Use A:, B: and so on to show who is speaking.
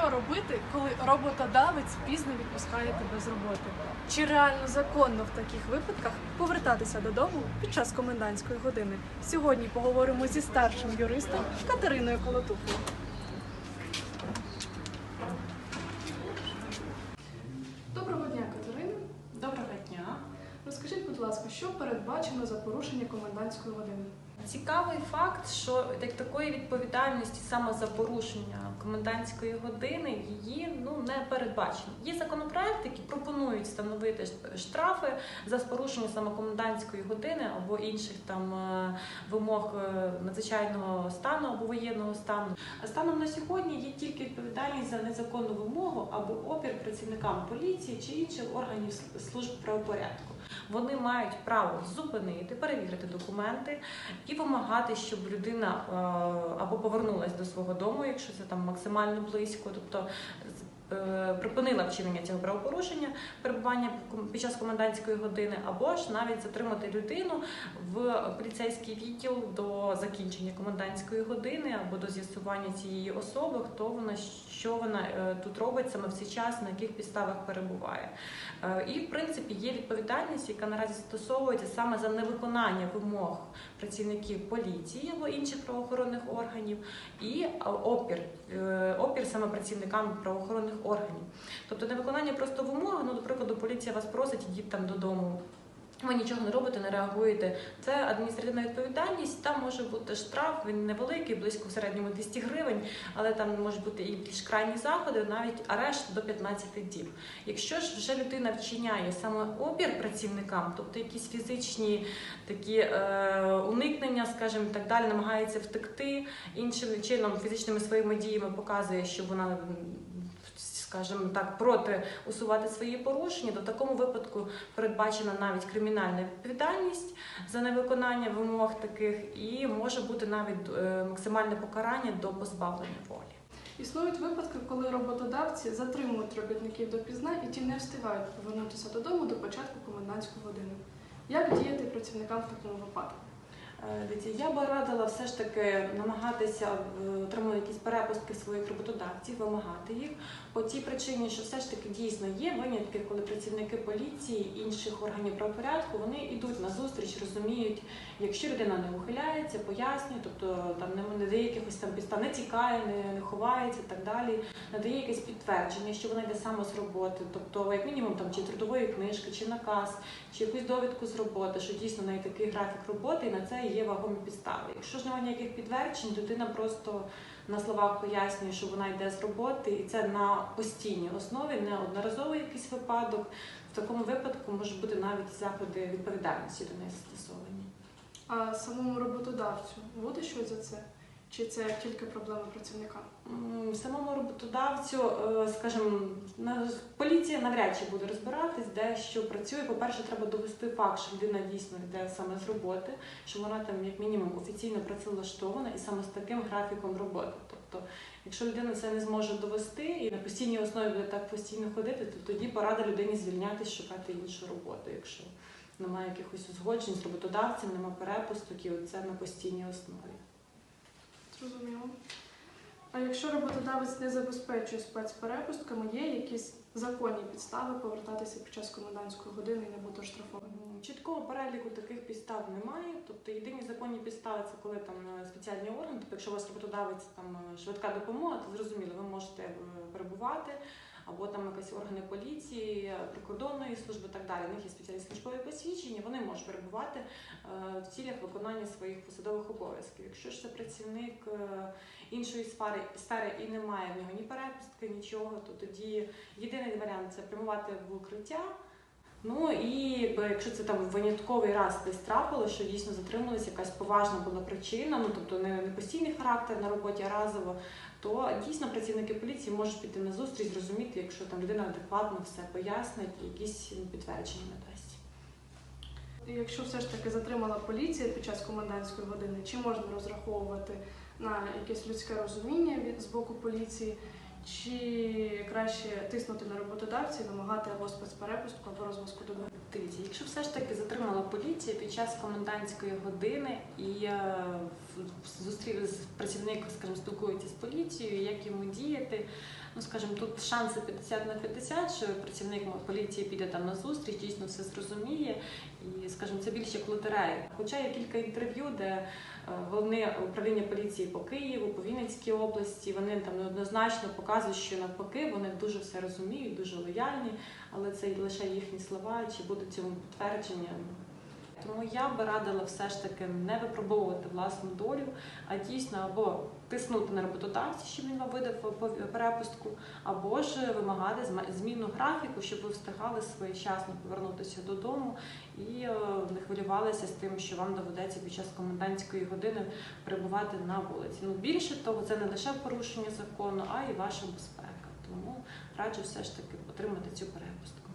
A: Що робити, коли роботодавець пізно відпускає тебе з роботи? Чи реально законно в таких випадках повертатися додому під час комендантської години? Сьогодні поговоримо зі старшим юристом Катериною Колотухою. Доброго дня, Катерина.
B: Доброго дня.
A: Розкажіть, будь ласка, що передбачено за порушення комендантської години?
B: Цікавий факт, що як такої відповідальності саме за порушення комендантської години її ну не передбачено. Є законопроекти, які пропонують встановити штрафи за порушення саме комендантської години або інших там е, вимог е, надзвичайного стану або воєнного стану. А станом на сьогодні є тільки відповідальність за незаконну вимогу або опір працівникам поліції чи інших органів служб правопорядку. Вони мають право зупинити, перевірити документи і вимагати, щоб людина е, або повернулася до свого дому, якщо це там максимально близько, тобто припинила вчинення цього правопорушення, перебування під час комендантської години, або ж навіть затримати людину в поліцейський відділ до закінчення комендантської години або до з'ясування цієї особи, хто вона, що вона е, тут робить саме в цей час, на яких підставах перебуває. Е, І в принципі є відповідальність, яка наразі застосовується саме за невиконання вимог працівників поліції або інших правоохоронних органів, і е, опір, е, опір саме працівникам правоохоронних органів. Тобто невиконання просто вимоги, ну, до прикладу, поліція вас просить, ідіть там додому. Ви нічого не робите, не реагуєте. Це адміністративна відповідальність. Там може бути штраф, він невеликий, близько в середньому 200 гривень, але там можуть бути і більш крайні заходи, навіть арешт до 15 діб. Якщо ж вже людина вчиняє саме опір працівникам, тобто якісь фізичні такі е, уникнення, скажімо, так далі, намагається втекти іншим чином, фізичними своїми діями показує, що вона. Скажімо так, проти усувати свої порушення, то в такому випадку передбачена навіть кримінальна відповідальність за невиконання вимог таких, і може бути навіть е, максимальне покарання до позбавлення волі.
A: Існують випадки, коли роботодавці затримують робітників допізна і ті не встигають повернутися додому до початку комендантської години. Як діяти працівникам в такому випадку?
B: Е, Дивіться, я би радила все ж таки намагатися отримати якісь перепустки своїх роботодавців, вимагати їх по тій причині, що все ж таки дійсно є винятки, коли працівники поліції інших органів правопорядку вони йдуть на зустріч, розуміють, якщо людина не ухиляється, пояснює, тобто там не, дає якихось там підстав, не тікає, не, не ховається так далі, надає якесь підтвердження, що вона йде саме з роботи, тобто як мінімум там чи трудової книжки, чи наказ, чи якусь довідку з роботи, що дійсно неї такий графік роботи, і на це є вагомі підстави. Якщо ж немає ніяких підтверджень, дитина просто на словах пояснює, що вона йде з роботи, і це на постійній основі, не одноразовий якийсь випадок. В такому випадку можуть бути навіть заходи відповідальності до неї застосовані.
A: А самому роботодавцю буде щось за це? Чи це тільки проблема працівника?
B: Самому роботодавцю, е, скажімо, поліція навряд чи буде розбиратись, де що працює. По-перше, треба довести факт, що людина дійсно йде саме з роботи, що вона там як мінімум офіційно працевлаштована і саме з таким графіком роботи. Тобто, якщо людина це не зможе довести і на постійній основі буде так постійно ходити, то тоді порада людині звільнятися, шукати іншу роботу, якщо немає якихось узгоджень з роботодавцем, немає перепусток, і це на постійній основі.
A: Зрозуміло. А якщо роботодавець не забезпечує спецперепустками, є якісь законні підстави повертатися під час комендантської години і не бути оштрафованим?
B: Чіткого переліку таких підстав немає. Тобто єдині законні підстави це коли там е, спеціальні органи. Тобто, якщо у вас роботодавець там е, швидка допомога, то зрозуміло, ви можете е, перебувати. Або там якісь органи поліції, прикордонної служби і так далі. У них є спеціальні службові посвідчення, вони можуть перебувати е, в цілях виконання своїх посадових обов'язків. Якщо ж це працівник е, іншої сфери, сфери і немає в нього ні перепустки, нічого, то тоді єдиний варіант це прямувати в укриття. Ну і якщо це там винятковий раз десь трапило, що дійсно затрималася, якась поважна була причина, ну тобто не, постійний характер на роботі, а разово, то дійсно працівники поліції можуть піти на зустріч, зрозуміти, якщо там людина адекватно все пояснить, і якісь підтвердження надасть.
A: Якщо все ж таки затримала поліція під час комендантської години, чи можна розраховувати на якесь людське розуміння від з боку поліції, чи краще тиснути на роботодавця і вимагати або спецперепустку, або розвозку додому?
B: Дивіться, якщо все ж таки затримала поліція під час комендантської години і е, зустрів з працівник, скажімо, спілкується з поліцією, як йому діяти. Ну, скажімо, тут шанси 50 на 50, що працівник поліції піде там на зустріч, дійсно все зрозуміє, і скажімо, це більше як лотерея. Хоча є кілька інтерв'ю, де головне управління поліції по Києву, по Вінницькій області, вони там неоднозначно показують, що навпаки вони дуже все розуміють, дуже лояльні, але це лише їхні слова, чи буде цьому підтвердження. Тому я би радила все ж таки не випробовувати власну долю, а дійсно або тиснути на роботодавця, щоб він вам видав перепустку, або ж вимагати зміну графіку, щоб ви встигали своєчасно повернутися додому і е, не хвилювалися з тим, що вам доведеться під час комендантської години перебувати на вулиці. Ну більше того, це не лише порушення закону, а й ваша безпека. Тому раджу все ж таки отримати цю перепустку.